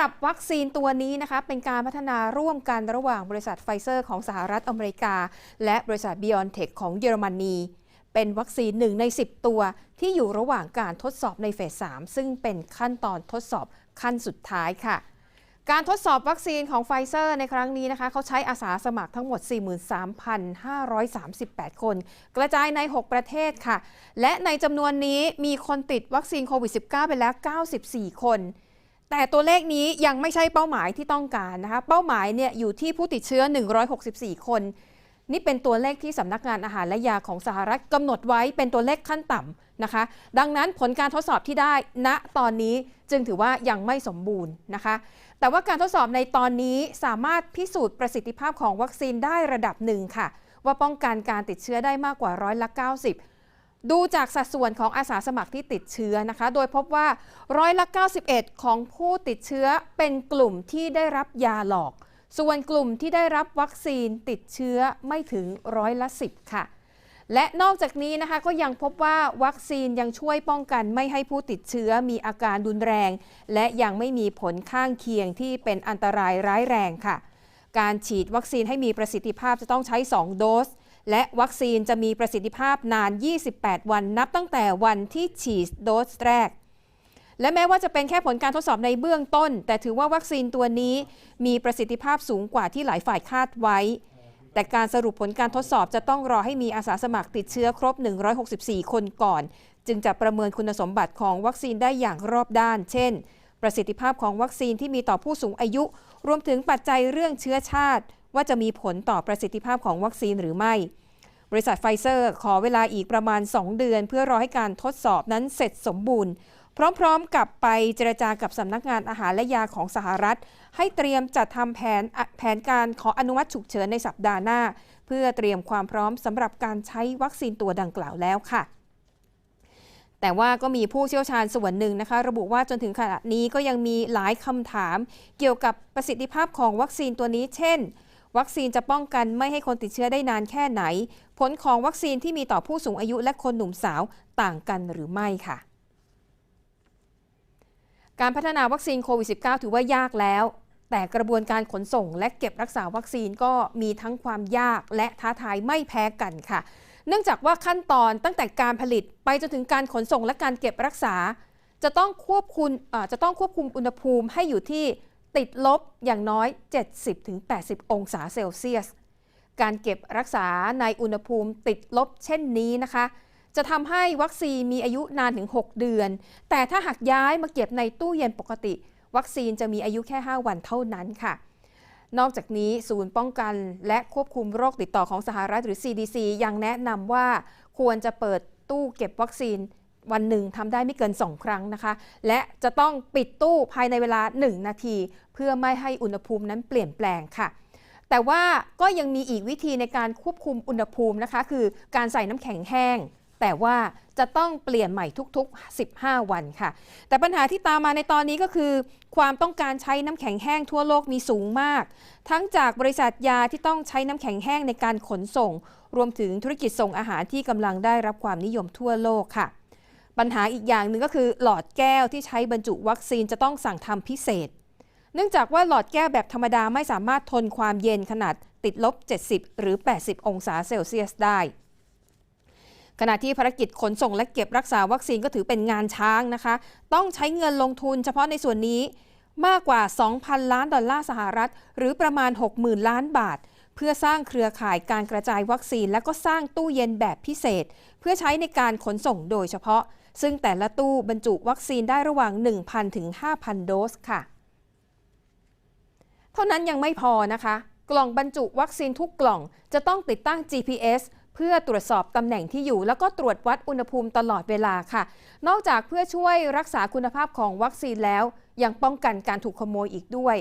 รับวัคซีนตัวนี้นะคะเป็นการพัฒนาร่วมกันระหว่างบริษัทไฟเซอร์ของสหรัฐอเมริกา และบริษัท BioNTech ของเยอรมนี เป็นวัคซีนหนึ่งใน 10 ตัว ที่อยู่ระหว่างการทดสอบในเฟส 3 ซึ่งเป็นขั้นตอนทดสอบขั้นสุดท้ายค่ะการทดสอบวัคซีนของไฟเซอร์ในครั้งนี้นะคะ เขาใช้อาสาสมัครทั้งหมด 43,538 คน กระจายใน 6 ประเทศค่ะ และในจำนวนนี้มีคนติดวัคซีนโควิด -19 ไปแล้ว 94 คน แต่ตัวเลขนี้ยังไม่ใช่เป้าหมายที่ต้องการนะคะ เป้าหมายเนี่ยอยู่ที่ผู้ติดเชื้อ 164 คน นี่เป็นตัวเลขที่สำนักงานอาหารและยาของสหรัฐกำหนดไว้เป็นตัวเลขขั้นต่ำนะคะ ดังนั้นผลการทดสอบที่ได้ณตอนนี้จึงถือว่ายังไม่สมบูรณ์นะคะ แต่ว่าการทดสอบในตอนนี้สามารถพิสูจน์ประสิทธิภาพของวัคซีนได้ระดับหนึ่งค่ะ ว่าป้องกันการติดเชื้อได้มากกว่าร้อยละ90 ดูจากสัดส่วนของอาสาสมัครที่ติดเชื้อนะคะ โดยพบว่าร้อยละ 91 ของผู้ติดเชื้อเป็นกลุ่มที่ได้รับยาหลอก ส่วนกลุ่มที่ได้รับวัคซีนติดเชื้อไม่ถึงร้อยละ 10 ค่ะ และนอกจากนี้นะคะก็ยังพบว่าวัคซีนยังช่วยป้องกันไม่ให้ผู้ติดเชื้อมีอาการรุนแรง และยังไม่มีผลข้างเคียงที่เป็นอันตรายร้ายแรงค่ะ การฉีดวัคซีนให้มีประสิทธิภาพจะต้องใช้ 2 โดส และวัคซีนจะมีประสิทธิภาพนาน 28 วันนับตั้งแต่วันที่ฉีดโดสแรก และแม้ว่าจะเป็นแค่ผลการทดสอบในเบื้องต้น แต่ถือว่าวัคซีนตัวนี้มีประสิทธิภาพสูงกว่าที่หลายฝ่ายคาดไว้ แต่การสรุปผลการทดสอบจะต้องรอให้มีอาสาสมัครติดเชื้อครบ 164 คนก่อน จึงจะประเมินคุณสมบัติของวัคซีนได้อย่างรอบด้าน เช่น ประสิทธิภาพของวัคซีนที่มีต่อผู้สูงอายุ รวมถึงปัจจัยเรื่องเชื้อชาติ ว่าจะมีผลต่อประสิทธิภาพของวัคซีนหรือไม่ บริษัทไฟเซอร์ขอเวลาอีกประมาณ 2 เดือน เพื่อรอให้การทดสอบนั้นเสร็จสมบูรณ์ พร้อมๆกับไปเจรจากับสำนักงานอาหารและยาของสหรัฐ ให้เตรียมจัดทำแผนแผนการขออนุมัติฉุกเฉินในสัปดาห์หน้า เพื่อเตรียมความพร้อมสำหรับการใช้วัคซีนตัวดังกล่าวแล้วค่ะแต่ว่าก็มีผู้เชี่ยวชาญส่วนหนึ่งนะคะ ระบุว่าจนถึงขณะนี้ก็ยังมีหลายคำถาม เกี่ยวกับประสิทธิภาพของวัคซีนตัวนี้ เช่น วัคซีนจะป้องกันไม่ให้คนติดเชื้อได้นานแค่ไหน ผลของวัคซีนที่มีต่อผู้สูงอายุและคนหนุ่มสาวต่างกันหรือไม่ค่ะ การพัฒนาวัคซีนโควิด -19 ถือว่ายากแล้ว แต่กระบวนการขนส่งและเก็บรักษาวัคซีนก็มีทั้งความยากและท้าทายไม่แพ้กันค่ะ เนื่องจากว่าขั้นตอนตั้งแต่การผลิตไปจนถึงการขนส่งและการเก็บรักษา จะต้องควบคุมจะต้องควบคุมอุณหภูมิให้อยู่ที่ ติดลบอย่างน้อย 70-80 องศาเซลเซียส การเก็บรักษาในอุณหภูมิติดลบเช่นนี้นะคะ จะทำให้วัคซีนมีอายุนานถึง 6 เดือน แต่ถ้าหากย้ายมาเก็บในตู้เย็นปกติ วัคซีนจะมีอายุแค่ 5 วันเท่านั้นค่ะนอกจากนี้ศูนย์ป้องกันและควบคุมโรคติดต่อของสหรัฐหรือ CDC ยังแนะนำว่าควรจะเปิดตู้เก็บวัคซีน วันหนึ่งทำได้ไม่เกิน 2 ครั้งนะคะ และจะต้องปิดตู้ภายในเวลา 1 นาที เพื่อไม่ให้อุณหภูมินั้นเปลี่ยนแปลงค่ะ แต่ว่าก็ยังมีอีกวิธีในการควบคุมอุณหภูมินะคะ คือการใส่น้ำแข็งแห้ง แต่ว่าจะต้องเปลี่ยนใหม่ทุกๆ 15 วันค่ะ แต่ปัญหาที่ตามมาในตอนนี้ก็คือ ความต้องการใช้น้ำแข็งแห้งทั่วโลกมีสูงมาก ทั้งจากบริษัทยาที่ต้องใช้น้ำแข็งแห้งในการขนส่ง รวมถึงธุรกิจส่งอาหารที่กำลังได้รับความนิยมทั่วโลกค่ะ ปัญหาอีกอย่างหนึ่งก็คือหลอดแก้วที่ใช้บรรจุวัคซีนจะต้องสั่งทำพิเศษ เนื่องจากว่าหลอดแก้วแบบธรรมดาไม่สามารถทนความเย็นขนาดติดลบ 70 หรือ 80 องศาเซลเซียสได้ ขณะที่ภารกิจขนส่งและเก็บรักษาวัคซีนก็ถือเป็นงานช้างนะคะ ต้องใช้เงินลงทุนเฉพาะในส่วนนี้มากกว่า 2,000 ล้านดอลลาร์สหรัฐ หรือประมาณ 60,000 ล้านบาท เพื่อสร้างเครือข่ายการกระจายวัคซีน และก็สร้างตู้เย็นแบบพิเศษ เพื่อใช้ในการขนส่งโดยเฉพาะ ซึ่งแต่ละตู้บรรจุวัคซีนได้ระหว่าง 1,000 ถึง 5,000 โดสค่ะ เท่านั้นยังไม่พอนะคะ กล่องบรรจุวัคซีนทุกกล่องจะต้องติดตั้ง GPS เพื่อตรวจสอบตำแหน่งที่อยู่ แล้วก็ตรวจวัดอุณหภูมิตลอดเวลาค่ะ นอกจากเพื่อช่วยรักษาคุณภาพของวัคซีนแล้ว ยังป้องกันการถูกขโมยอีกด้วย